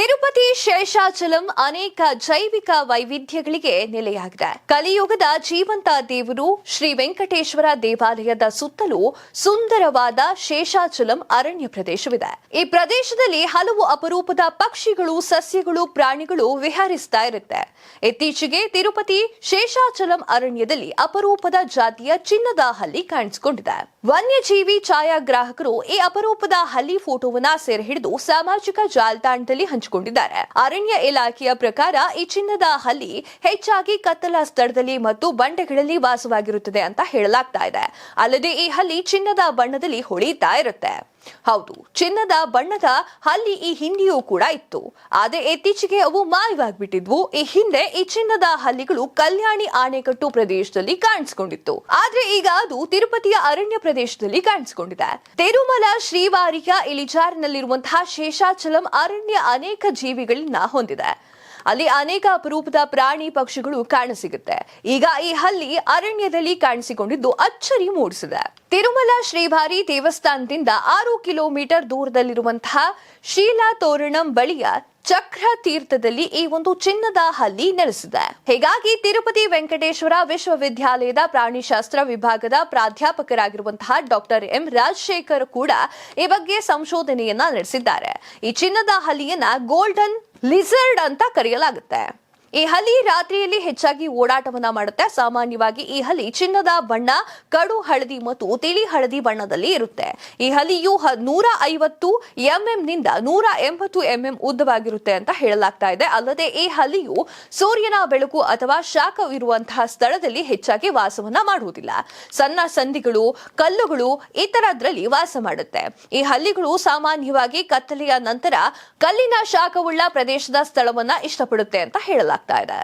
പേര് ತಿರುಪತಿ ಶೇಷಾಚಲಂ ಅನೇಕ ಜೈವಿಕ ವೈವಿಧ್ಯಗಳಿಗೆ ನೆಲೆಯಾಗಿದೆ. ಕಲಿಯುಗದ ಜೀವಂತ ದೇವರು ಶ್ರೀ ವೆಂಕಟೇಶ್ವರ ದೇವಾಲಯದ ಸುತ್ತಲೂ ಸುಂದರವಾದ ಶೇಷಾಚಲಂ ಅರಣ್ಯ ಪ್ರದೇಶವಿದೆ. ಈ ಪ್ರದೇಶದಲ್ಲಿ ಹಲವು ಅಪರೂಪದ ಪಕ್ಷಿಗಳು, ಸಸ್ಯಗಳು, ಪ್ರಾಣಿಗಳು ವಿಹರಿಸ್ತಾ ಇರುತ್ತೆ. ಇತ್ತೀಚೆಗೆ ತಿರುಪತಿ ಶೇಷಾಚಲಂ ಅರಣ್ಯದಲ್ಲಿ ಅಪರೂಪದ ಜಾತಿಯ ಚಿನ್ನದ ಹಲ್ಲಿ ಕಾಣಿಸಿಕೊಂಡಿದೆ. ವನ್ಯಜೀವಿ ಛಾಯಾಗ್ರಾಹಕರು ಈ ಅಪರೂಪದ ಹಲ್ಲಿ ಫೋಟೋವನ್ನ ಸೆರೆ ಹಿಡಿದು ಸಾಮಾಜಿಕ ಜಾಲತಾಣದಲ್ಲಿ ಹಂಚಿಕೊಂಡಿದ್ದಾರೆ. ಅರಣ್ಯ ಇಲಾಖೆಯ ಪ್ರಕಾರ ಈ ಚಿನ್ನದ ಹಲ್ಲಿ ಹೆಚ್ಚಾಗಿ ಕತ್ತಲ ಸ್ಥಳದಲ್ಲಿ ಮತ್ತು ಬಂಡೆಗಳಲ್ಲಿ ವಾಸವಾಗಿರುತ್ತದೆ ಅಂತ ಹೇಳಲಾಗ್ತಾ ಇದೆ. ಅಲ್ಲದೆ ಈ ಹಲ್ಲಿ ಚಿನ್ನದ ಬಣ್ಣದಲ್ಲಿ ಹೊಳಿತಾ ಇರುತ್ತೆ. ಹೌದು, ಚಿನ್ನದ ಬಣ್ಣದ ಹಲ್ಲಿ ಈ ಹಿಂದೆಯೂ ಕೂಡ ಇತ್ತು. ಆದರೆ ಇತ್ತೀಚೆಗೆ ಅವು ಮಾಯವಾಗ್ಬಿಟ್ಟಿದ್ವು. ಈ ಹಿಂದೆ ಈ ಚಿನ್ನದ ಹಲ್ಲಿಗಳು ಕಲ್ಯಾಣಿ ಆಣೆಕಟ್ಟು ಪ್ರದೇಶದಲ್ಲಿ ಕಾಣಿಸಿಕೊಂಡಿತ್ತು. ಆದ್ರೆ ಈಗ ಅದು ತಿರುಪತಿಯ ಅರಣ್ಯ ಪ್ರದೇಶದಲ್ಲಿ ಕಾಣಿಸಿಕೊಂಡಿದೆ. ತಿರುಮಲ, ಶ್ರೀವಾರಿಯ ಇಳಿಜಾರಿನಲ್ಲಿರುವಂತಹ ಶೇಷಾಚಲಂ ಅರಣ್ಯ ಅನೇಕ ಜೀವಿಗಳನ್ನ ಹೊಂದಿದೆ. ಅಲ್ಲಿ ಅನೇಕ ಅಪರೂಪದ ಪ್ರಾಣಿ ಪಕ್ಷಿಗಳು ಕಾಣಸಿಗುತ್ತೆ. ಈಗ ಈ ಹಲ್ಲಿ ಅರಣ್ಯದಲ್ಲಿ ಕಾಣಿಸಿಕೊಂಡಿದ್ದು ಅಚ್ಚರಿ ಮೂಡಿಸಿದೆ. ತಿರುಮಲ ಶ್ರೀಭಾರಿ ದೇವಸ್ಥಾನದಿಂದ ಆರು ಕಿಲೋಮೀಟರ್ ದೂರದಲ್ಲಿರುವಂತಹ ಶೀಲಾ ತೋರಣಂ ಬಳಿಯ ಚಕ್ರ ತೀರ್ಥದಲ್ಲಿ ಈ ಒಂದು ಚಿನ್ನದ ಹಲ್ಲಿ ನೆಲೆಸಿದೆ. ಹೀಗಾಗಿ ತಿರುಪತಿ ವೆಂಕಟೇಶ್ವರ ವಿಶ್ವವಿದ್ಯಾಲಯದ ಪ್ರಾಣಿಶಾಸ್ತ್ರ ವಿಭಾಗದ ಪ್ರಾಧ್ಯಾಪಕರಾಗಿರುವಂತಹ ಡಾಕ್ಟರ್ ಎಂ ರಾಜಶೇಖರ್ ಕೂಡ ಈ ಬಗ್ಗೆ ಸಂಶೋಧನೆಯನ್ನ ನಡೆಸಿದ್ದಾರೆ. ಈ ಚಿನ್ನದ ಹಲ್ಲಿಯನ್ನ ಗೋಲ್ಡನ್ ಲಿಸರ್ಡ್ ಅಂತ ಕರೆಯಲಾಗುತ್ತೆ. ಈ ಹಲಿ ರಾತ್ರಿಯಲ್ಲಿ ಹೆಚ್ಚಾಗಿ ಓಡಾಟವನ್ನ ಮಾಡುತ್ತೆ. ಸಾಮಾನ್ಯವಾಗಿ ಈ ಹಲಿ ಚಿನ್ನದ ಬಣ್ಣ, ಕಡು ಹಳದಿ ಮತ್ತು ತಿಳಿ ಹಳದಿ ಬಣ್ಣದಲ್ಲಿ ಇರುತ್ತೆ. ಈ ಹಲಿಯು ನೂರ ಐವತ್ತು ಎಂಎಂ ನಿಂದ ನೂರ ಎಂಬತ್ತು ಎಂಎಂ ಉದ್ದವಾಗಿರುತ್ತೆ ಅಂತ ಹೇಳಲಾಗ್ತಾ ಇದೆ. ಅಲ್ಲದೆ ಈ ಹಲಿಯು ಸೂರ್ಯನ ಬೆಳಕು ಅಥವಾ ಶಾಖವಿರುವಂತಹ ಸ್ಥಳದಲ್ಲಿ ಹೆಚ್ಚಾಗಿ ವಾಸವನ್ನ ಮಾಡುವುದಿಲ್ಲ. ಸಣ್ಣ ಸಂಧಿಗಳು ಕಲ್ಲುಗಳು ಇತರದ್ರಲ್ಲಿ ವಾಸ ಮಾಡುತ್ತೆ. ಈ ಹಲ್ಲಿಗಳು ಸಾಮಾನ್ಯವಾಗಿ ಕತ್ತಲೆಯ ನಂತರ ಕಲ್ಲಿನ ಶಾಖವುಳ್ಳ ಪ್ರದೇಶದ ಸ್ಥಳವನ್ನ ಇಷ್ಟಪಡುತ್ತೆ ಅಂತ ಹೇಳಲಾಗ್ತಾ ಇದೆ